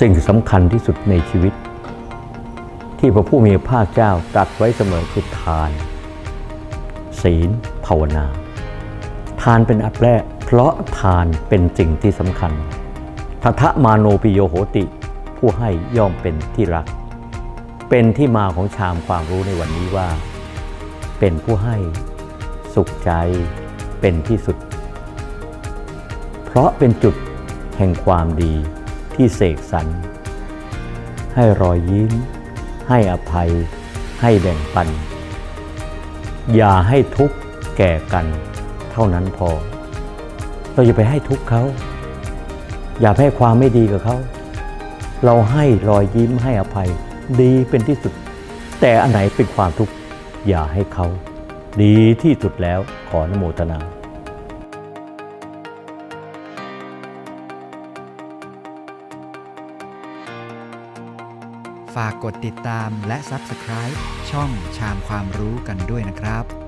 สิ่งสำคัญที่สุดในชีวิต ที่พระผู้มีพระภาคเจ้าตรัสไว้เสมอคือทาน ศีล ภาวนา ทานเป็นอันแรก เพราะทานเป็นสิ่งที่สำคัญทัทะมาโนปิโยโหติ ผู้ให้ย่อมเป็นที่รัก เป็นที่มาของชามความรู้ในวันนี้ว่า เป็นผู้ให้สุขใจเป็นที่สุด เพราะเป็นจุดแห่งความดี ที่เสกสรรให้รอยยิ้ม ให้อภัย ให้แบ่งปัน อย่าให้ทุกข์แก่กันเท่านั้นพอ เราอย่าไปให้ทุกข์เขา อย่าให้ความไม่ดีกับเขา เราให้รอยยิ้มให้อภัยดีเป็นที่สุด แต่อันไหนเป็นความทุกข์อย่าให้เขา ดีที่สุดแล้วขออนุโมทนา ฝากกดติดตามและ Subscribe ช่องชามความรู้กันด้วยนะครับ